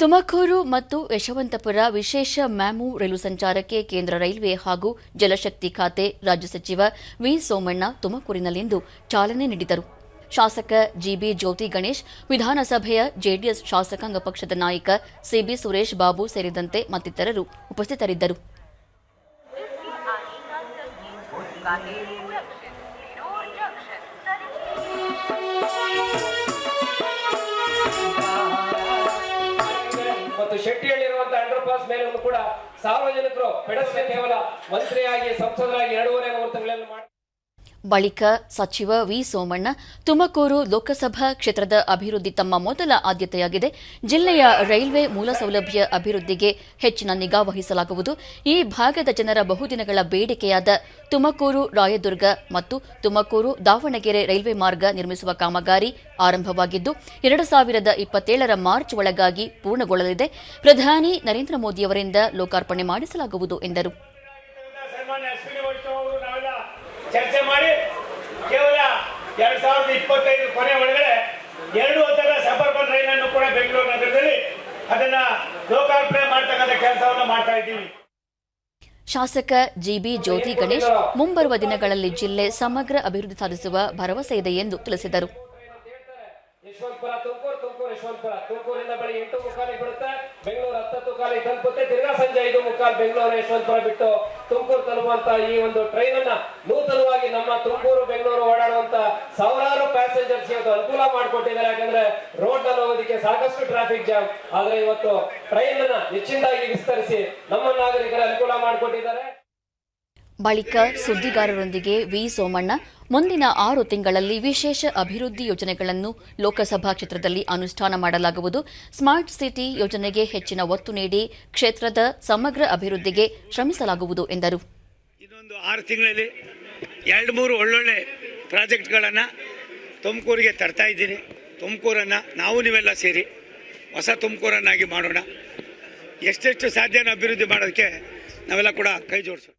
ತುಮಕೂರು ಮತ್ತು ಯಶವಂತಪುರ ವಿಶೇಷ ಮ್ಯಾಮು ರೈಲು ಸಂಚಾರಕ್ಕೆ ಕೇಂದ್ರ ರೈಲ್ವೆ ಹಾಗೂ ಜಲಶಕ್ತಿ ಖಾತೆ ರಾಜ್ಯ ಸಚಿವ ವಿ ಸೋಮಣ್ಣ ತುಮಕೂರಿನಲ್ಲಿಂದು ಚಾಲನೆ ನೀಡಿದರು. ಶಾಸಕ ಜಿಬಿ ಜ್ಯೋತಿ ಗಣೇಶ್, ವಿಧಾನಸಭೆಯ ಜೆಡಿಎಸ್ ಶಾಸಕಾಂಗ ಪಕ್ಷದ ನಾಯಕ ಸಿಬಿ ಸುರೇಶ್ ಬಾಬು ಸೇರಿದಂತೆ ಮತ್ತಿತರರು ಉಪಸ್ಥಿತರಿದ್ದರು. ಮತ್ತು ಶೆಟ್ಟಿಯಲ್ಲಿರುವಂತಹ ಅಂಡರ್ ಪಾಸ್ ಮೇಲೆ ಕೂಡ ಸಾರ್ವಜನಿಕರು ಪೆಡಸ್ಟ್ರಿಯನ್ ಕೇವಲ ಮಂತ್ರಿಯಾಗಿ ಸಂಸದರಾಗಿ ಎರಡೂವರೆ ಬಳಿಕ ಸಚಿವ ವಿ ಸೋಮಣ್ಣ ತುಮಕೂರು ಲೋಕಸಭಾ ಕ್ಷೇತ್ರದ ಅಭಿವೃದ್ಧಿ ತಮ್ಮ ಮೊದಲ ಆದ್ಯತೆಯಾಗಿದೆ. ಜಿಲ್ಲೆಯ ರೈಲ್ವೆ ಮೂಲಸೌಲಭ್ಯ ಅಭಿವೃದ್ಧಿಗೆ ಹೆಚ್ಚಿನ ನಿಗಾ ವಹಿಸಲಾಗುವುದು. ಈ ಭಾಗದ ಜನರ ಬಹುದಿನಗಳ ಬೇಡಿಕೆಯಾದ ತುಮಕೂರು, ರಾಯದುರ್ಗ ಮತ್ತು ತುಮಕೂರು, ದಾವಣಗೆರೆ ರೈಲ್ವೆ ಮಾರ್ಗ ನಿರ್ಮಿಸುವ ಕಾಮಗಾರಿ ಆರಂಭವಾಗಿದ್ದು, ಎರಡು ಸಾವಿರದ ಇಪ್ಪತ್ತೇಳರ ಮಾರ್ಚ್ ಒಳಗಾಗಿ ಪೂರ್ಣಗೊಳ್ಳಲಿದೆ. ಪ್ರಧಾನಿ ನರೇಂದ್ರ ಮೋದಿಯವರಿಂದ ಲೋಕಾರ್ಪಣೆ ಮಾಡಿಸಲಾಗುವುದು ಎಂದರು. ಅಶ್ವಿನಿ ವೈಷ್ಣವ್ ಅವರು ನಾವೆಲ್ಲ ಚರ್ಚೆ ಮಾಡಿ ಕೇವಲ ಎರಡ್ ಸಾವಿರದ ಇಪ್ಪತ್ತೈದು ಕೊನೆ ಒಳಗಡೆ ಎರಡು ಹಂತದ ರೈಲ್ ಅನ್ನು ಕೂಡ ಬೆಂಗಳೂರು ನಗರದಲ್ಲಿ ಅದನ್ನ ಲೋಕಾರ್ಪಣೆ ಮಾಡ್ತಕ್ಕಂಥ ಕೆಲಸವನ್ನು ಮಾಡ್ತಾ ಇದ್ದೀವಿ. ಶಾಸಕ ಜಿಬಿ ಜ್ಯೋತಿ ಗಣೇಶ್ ಮುಂಬರುವ ದಿನಗಳಲ್ಲಿ ಜಿಲ್ಲೆ ಸಮಗ್ರ ಅಭಿವೃದ್ಧಿ ಸಾಧಿಸುವ ಭರವಸೆ ಇದೆ ಎಂದು ತಿಳಿಸಿದರು. ಯಶವಂತಪುರ ತುಮಕೂರಿಂದ ಬೆಳಿಗ್ಗೆ ಎಂಟು ಮುಕ್ಕಾಲಿಗೆ ಬರುತ್ತೆ. ಬೆಂಗಳೂರು ಹತ್ತತ್ತು ಕಾಲಿಗೆ ತಲುಪುತ್ತೆ. ತಿರ್ಗಾ ಸಂಜೆ ಐದು ಮುಕ್ಕಾಲು ಬೆಂಗಳೂರು ಯಶವಂತಪುರ ಬಿಟ್ಟು ತುಮಕೂರು ತಲುಪುವಂತ ಈ ಒಂದು ಟ್ರೈನ್ ಅನ್ನ ನೂತನವಾಗಿ ನಮ್ಮ ತುಮಕೂರು, ಬೆಂಗಳೂರು ಓಡಾಡುವಂತ ಸಾವಿರಾರು ಪ್ಯಾಸೆಂಜರ್ಸ್ ಇವತ್ತು ಅನುಕೂಲ ಮಾಡಿಕೊಟ್ಟಿದ್ದಾರೆ. ಯಾಕಂದ್ರೆ ರೋಡ್ನಲ್ಲಿ ಹೋಗೋದಕ್ಕೆ ಸಾಕಷ್ಟು ಟ್ರಾಫಿಕ್ ಜಾಮ್ ಆದ್ರೆ ಇವತ್ತು ಟ್ರೈನ್ ಅನ್ನ ಹೆಚ್ಚಿನದಾಗಿ ವಿಸ್ತರಿಸಿ ನಮ್ಮ ನಾಗರಿಕರ ಅನುಕೂಲ ಮಾಡಿಕೊಟ್ಟಿದ್ದಾರೆ. ಬಳಿಕ ಸುದ್ದಿಗಾರರೊಂದಿಗೆ ವಿ ಸೋಮಣ್ಣ. ಮುಂದಿನ ಆರು ತಿಂಗಳಲ್ಲಿ ವಿಶೇಷ ಅಭಿವೃದ್ಧಿ ಯೋಜನೆಗಳನ್ನು ಲೋಕಸಭಾ ಕ್ಷೇತ್ರದಲ್ಲಿ ಅನುಷ್ಠಾನ ಮಾಡಲಾಗುವುದು. ಸ್ಮಾರ್ಟ್ ಸಿಟಿ ಯೋಜನೆಗೆ ಹೆಚ್ಚಿನ ಒತ್ತು ನೀಡಿ ಕ್ಷೇತ್ರದ ಸಮಗ್ರ ಅಭಿವೃದ್ಧಿಗೆ ಶ್ರಮಿಸಲಾಗುವುದು ಎಂದರು. ಇನ್ನೊಂದು ಆರು ತಿಂಗಳಲ್ಲಿ ಎರಡು ಮೂರು ಒಳ್ಳೊಳ್ಳೆ ಪ್ರಾಜೆಕ್ಟ್ಗಳನ್ನು ತುಮಕೂರಿಗೆ ತರ್ತಾ ಇದ್ದೀನಿ. ತುಮಕೂರನ್ನು ನಾವು ನೀವೆಲ್ಲ ಸೇರಿ ಹೊಸ ತುಮಕೂರನ್ನಾಗಿ ಮಾಡೋಣ. ಎಷ್ಟೆಷ್ಟು ಸಾಧ್ಯನ ಅಭಿವೃದ್ಧಿ ಮಾಡೋದಕ್ಕೆ ನಾವೆಲ್ಲ ಕೂಡ ಕೈ ಜೋಡಿಸೋಣ.